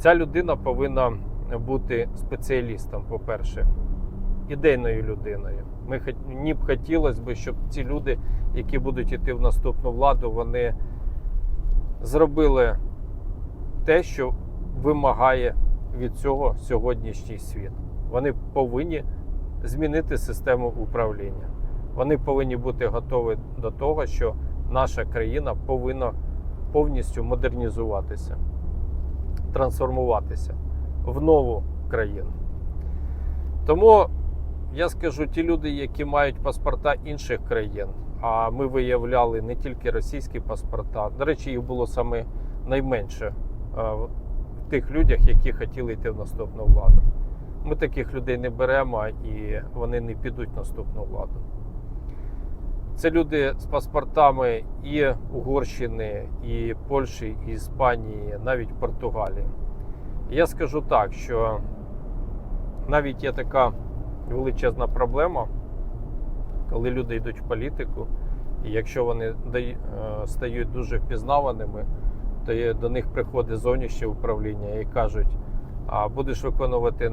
Ця людина повинна бути спеціалістом, по-перше, ідейною людиною. Ми мені б хотілося б, щоб ці люди, які будуть йти в наступну владу, вони зробили те, що вимагає від цього сьогоднішній світ. Вони повинні змінити систему управління. Вони повинні бути готові до того, що наша країна повинна повністю модернізуватися, трансформуватися в нову країну. Тому я скажу, ті люди, які мають паспорта інших країн, а ми виявляли не тільки російські паспорта. До речі, їх було саме найменше е, в тих людях, які хотіли йти в наступну владу. Ми таких людей не беремо і вони не підуть в наступну владу. Це люди з паспортами і Угорщини, і Польщі, і Іспанії, навіть Португалії. Я скажу так, що навіть є така величезна проблема, коли люди йдуть в політику, і якщо вони е, стають дуже впізнаваними, то до них приходить зовнішнє управління і кажуть: а будеш виконувати